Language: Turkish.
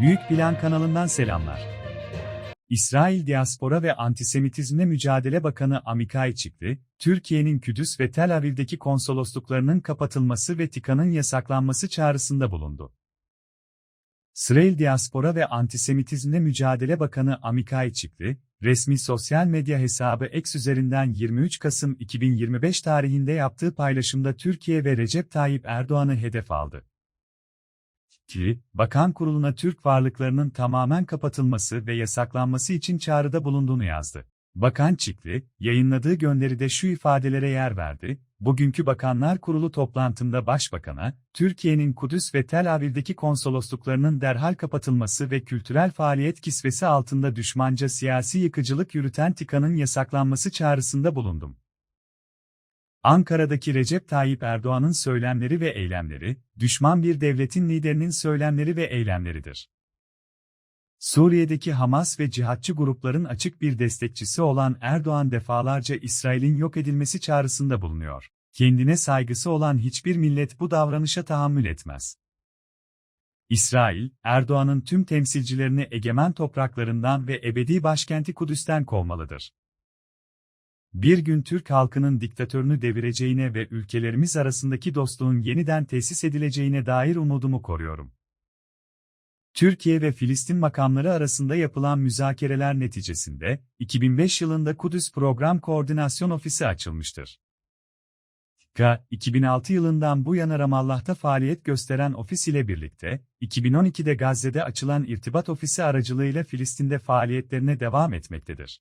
Büyük Plan kanalından selamlar. İsrail Diaspora ve Antisemitizmle Mücadele Bakanı Amikay Çikli, Türkiye'nin Küdüs ve Tel Aviv'deki konsolosluklarının kapatılması ve TİKA'nın yasaklanması çağrısında bulundu. İsrail Diaspora ve Antisemitizmle Mücadele Bakanı Amikay Çikli, resmi sosyal medya hesabı X üzerinden 23 Kasım 2025 tarihinde yaptığı paylaşımda Türkiye ve Recep Tayyip Erdoğan'ı hedef aldı ki, Bakan Kurulu'na Türk varlıklarının tamamen kapatılması ve yasaklanması için çağrıda bulunduğunu yazdı. Bakan Çikli, yayınladığı gönderide şu ifadelere yer verdi, bugünkü Bakanlar Kurulu toplantımda Başbakan'a, Türkiye'nin Kudüs ve Tel Aviv'deki konsolosluklarının derhal kapatılması ve kültürel faaliyet kisvesi altında düşmanca siyasi yıkıcılık yürüten TİKA'nın yasaklanması çağrısında bulundum. Ankara'daki Recep Tayyip Erdoğan'ın söylemleri ve eylemleri, düşman bir devletin liderinin söylemleri ve eylemleridir. Suriye'deki Hamas ve cihatçı grupların açık bir destekçisi olan Erdoğan defalarca İsrail'in yok edilmesi çağrısında bulunuyor. Kendine saygısı olan hiçbir millet bu davranışa tahammül etmez. İsrail, Erdoğan'ın tüm temsilcilerini egemen topraklarından ve ebedi başkenti Kudüs'ten kovmalıdır. Bir gün Türk halkının diktatörünü devireceğine ve ülkelerimiz arasındaki dostluğun yeniden tesis edileceğine dair umudumu koruyorum. Türkiye ve Filistin makamları arasında yapılan müzakereler neticesinde, 2005 yılında Kudüs Program Koordinasyon Ofisi açılmıştır. K, 2006 yılından bu yana Ramallah'ta faaliyet gösteren ofis ile birlikte, 2012'de Gazze'de açılan irtibat ofisi aracılığıyla Filistin'de faaliyetlerine devam etmektedir.